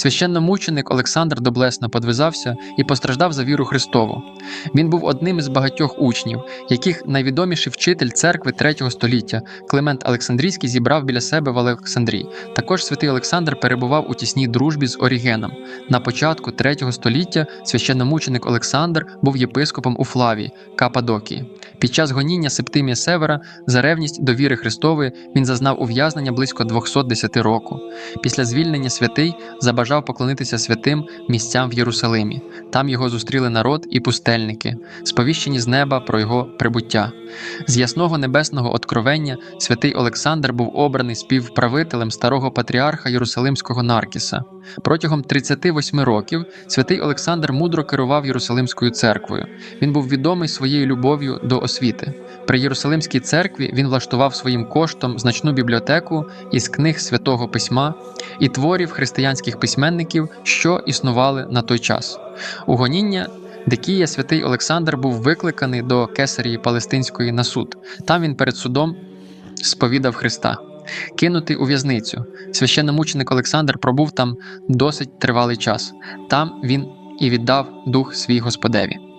Священномученик Олександр доблесно подвизався і постраждав за віру Христову. Він був одним із багатьох учнів, яких найвідоміший вчитель церкви 3 століття Климент Олександрійський зібрав біля себе в Олександрії. Також святий Олександр перебував у тісній дружбі з Орігеном. На початку 3 століття священномученик Олександр був єпископом у Флавії, Кападокії. Під час гоніння Септимія Севера за ревність до віри Христової він зазнав ув'язнення близько 210 року. Після звільнення святий забажав поклонитися святим місцям в Єрусалимі. Там його зустріли народ і пустельники, сповіщені з неба про його прибуття. З ясного небесного откровення святий Олександр був обраний співправителем старого патріарха Єрусалимського Наркіса. Протягом 38 років святий Олександр мудро керував Єрусалимською церквою. Він був відомий своєю любов'ю до освіти. При Єрусалимській церкві він влаштував своїм коштом значну бібліотеку із книг святого письма і творів християнських письменників, що існували на той час. У гоніння Дикія святий Олександр був викликаний до кесарії Палестинської на суд. Там він перед судом сповідав Христа. Кинутий у в'язницю. Священномученик Олександр пробув там досить тривалий час. Там він і віддав дух свій Господеві.